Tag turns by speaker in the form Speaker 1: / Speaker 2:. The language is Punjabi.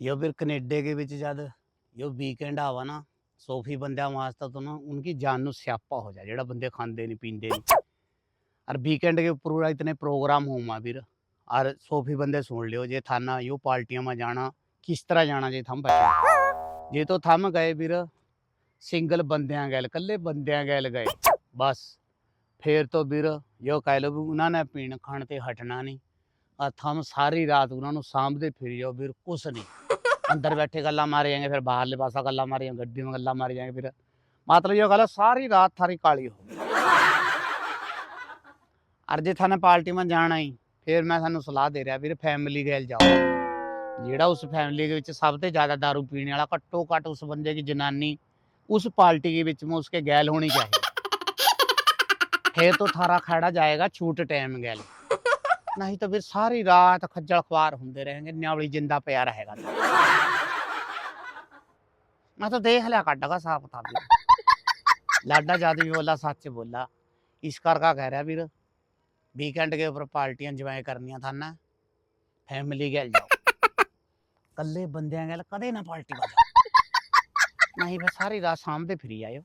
Speaker 1: या फिर कनेडे के बीच जब यो वीकेंड आवा ना सोफी बंदा वास्ता तो ना उनकी जान नु स्यापा हो जाए जेड़ा बंदे खांदे नहीं पींदे नहीं और वीकेंड के पूरा इतने प्रोग्राम हो माँ फिर और सोफी बंदे सुन लियो जे थाना यो पार्टियों में जाना किस तरह जाना जे थम बच्चे जे तो थम गए फिर सिंगल बंदियां गैल कल्ले बंदियां गैल गए बस ਫੇਰ ਤੋਂ ਵੀਰ ਯੋ ਕਹਿ ਲੋ ਵੀ ਉਹਨਾਂ ਨੇ ਪੀਣ ਖਾਣ ਤੇ ਹਟਣਾ ਨਹੀਂ ਆ ਥਮ ਸਾਰੀ ਰਾਤ ਉਹਨਾਂ ਨੂੰ ਸਾਂਭਦੇ ਫਿਰ ਜਾਓ ਵੀਰ ਕੁਛ ਨਹੀਂ ਅੰਦਰ ਬੈਠੇ ਗੱਲਾਂ ਮਾਰੇ ਜਾਂਗੇ ਫਿਰ ਬਾਹਰਲੇ ਪਾਸਾ ਗੱਲਾਂ ਮਾਰੀਆਂ ਗੱਡੀ ਵਿੱਚ ਗੱਲਾਂ ਮਾਰੀ ਜਾਂਗੇ ਫਿਰ ਮਤਲਬ ਇਹ ਗੱਲ ਸਾਰੀ ਰਾਤ ਥਾਰੀ ਕਾਲੀ ਹੋ ਗਈ। ਅਰਜੇ ਥਾਨੇ ਪਾਰਟੀ ਮੈਂ ਜਾਣਾ ਹੀ ਫਿਰ ਮੈਂ ਤੁਹਾਨੂੰ ਸਲਾਹ ਦੇ ਰਿਹਾ, ਵੀਰ ਫੈਮਿਲੀ ਗੈਲ ਜਾਓ। ਜਿਹੜਾ ਉਸ ਫੈਮਿਲੀ ਦੇ ਵਿੱਚ ਸਭ ਤੋਂ ਜ਼ਿਆਦਾ ਦਾਰੂ ਪੀਣ ਵਾਲਾ, ਘੱਟੋ ਘੱਟ ਉਸ ਬੰਦੇ ਦੀ ਜਨਾਨੀ, ਉਸ ਪਾਰਟੀ ਦੇ ਵਿੱਚ ਮੈਂ ਉਸਕੇ ਗੈਲ ਹੋਣੀ ਚਾਹੀਦੀ। ਹੈ ਤਾਂ ਥਾਰਾ ਖੜਾ ਜਾਏਗਾ, ਛੂਟ ਟਾਈਮ ਗੈਲ। ਨਹੀਂ ਤਾਂ ਫਿਰ ਸਾਰੀ ਰਾਤ ਖੱਜਲ ਖਵਾਰ ਹੁੰਦੇ ਰਹਿਣਗੇ ਨਿਆਵਲੀ ਜਿੰਦਾ ਪਿਆ ਰਹੇਗਾ ਮੈਂ ਤਾਂ ਦੇਖ ਲਿਆ ਕੱਢਗਾ ਸਾਫ਼ ਤਾਂ ਲਾਡਾ ਜਾਦੂ ਬੋਲਾ, ਸੱਚ ਬੋਲਾ। ਇਸ ਕਰਕੇ ਕਹਿ ਰਿਹਾ ਵੀਰ ਵੀਕਐਂਡ ਕੇ ਉੱਪਰ ਪਾਰਟੀਆਂ ਜੁਆਇਨ ਕਰਨੀਆਂ ਥਾਨਾ ਫੈਮਿਲੀ ਗੈਲ ਜਾਓ। ਕੱਲੇ ਬੰਦਿਆਂ ਗੈਲ ਕਦੇ ਨਾ ਪਾਰਟੀ ਵਾਜਾ ਨਹੀਂ ਬਸ ਸਾਰੀ ਰਾਤ ਸਾਹਮਣੇ ਫਰੀ ਆਇਓ।